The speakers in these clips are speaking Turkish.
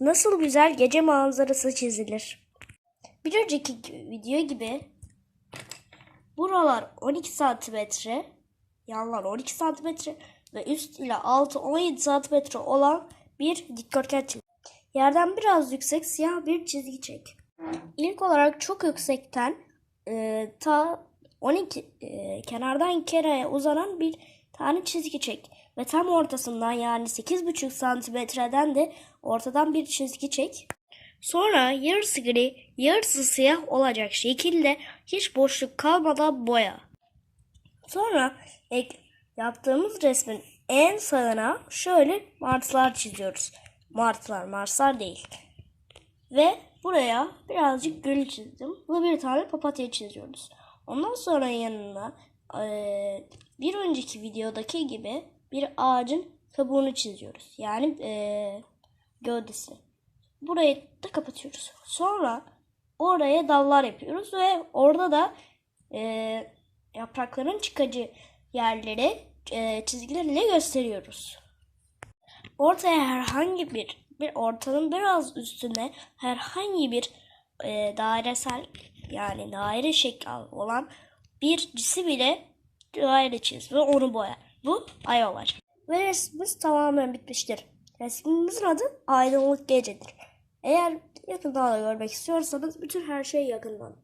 nasıl güzel gece manzarası çizilir. Bir önceki video gibi buralar 12 santimetre, yanlar 12 santimetre ve üst ile altı 17 santimetre olan bir dikdörtgen çiz. Yerden biraz yüksek siyah bir çizgi çek. İlk olarak çok yüksekten e, ta 12 e, kenardan kenara uzanan bir tane çizgi çek. Ve tam ortasından yani 8,5 santimetreden de ortadan bir çizgi çek. Sonra yarısı gri, yarısı siyah olacak şekilde hiç boşluk kalmadan boya. Sonra ek, yaptığımız resmin en sağına şöyle martılar çiziyoruz. Martılar, marslar değil. Ve buraya birazcık gül çizdim. Ve bir tane papatya çiziyoruz. Ondan sonra yanına eee, bir önceki videodaki gibi bir ağacın kabuğunu çiziyoruz. Yani eee gövdesini. Burayı da kapatıyoruz. Sonra oraya dallar yapıyoruz ve orada da eee, yaprakların çıkacı yerleri eee, çizgilerle gösteriyoruz. Ortaya herhangi bir bir ortanın biraz üstüne herhangi bir eee, dairesel yani daire şekli olan bir cisim ile daire çiz ve onu boya. Bu ay olacak. Ve resmimiz tamamen bitmiştir. Resmimizin adı Aydınlık Gecedir. Eğer yakından da görmek istiyorsanız bütün her şey yakından.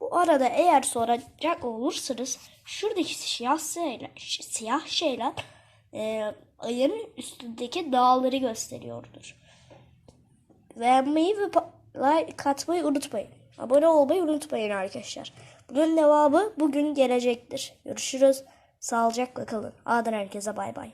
Bu arada eğer soracak olursanız şuradaki siyah şeyler, siyah şeyler e, ayın üstündeki dağları gösteriyordur. Beğenmeyi ve like atmayı unutmayın. Abone olmayı unutmayın arkadaşlar. Bunun devamı bugün gelecektir. Görüşürüz. Sağlıcakla kalın. A'dan herkese bay bay.